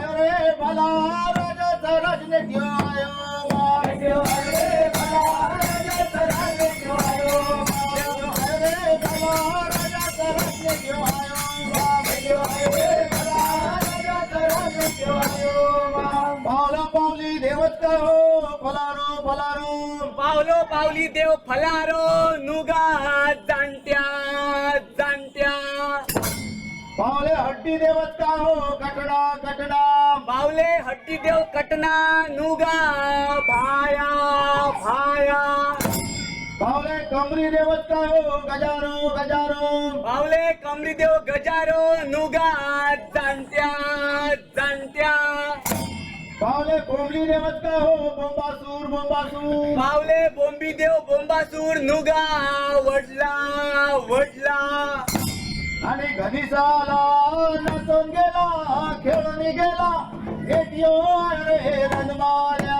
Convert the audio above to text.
रे भला राजाचा राजने ठेवायो रे पावलो पावली देव फलारो नुगा जाणत्या जाणत्या. पावले हड्डी देवत का हो कटडा कटडा? पावले हट्टी देव कटना नुगा भाया भाया. पावले कमरी देवत का हो गजारो गजारो? पावले कमरी देव गजारो नुगा जाणत्या जाणत्या पावले कोंबडी देवत का हो बोंबासूर बोंबासूर? पावले बोंबी देव बोंबासूर नुगा वडला वडला. आणि घनिसाला नसून गेला खेळून गेला. एक रे रणमाल्या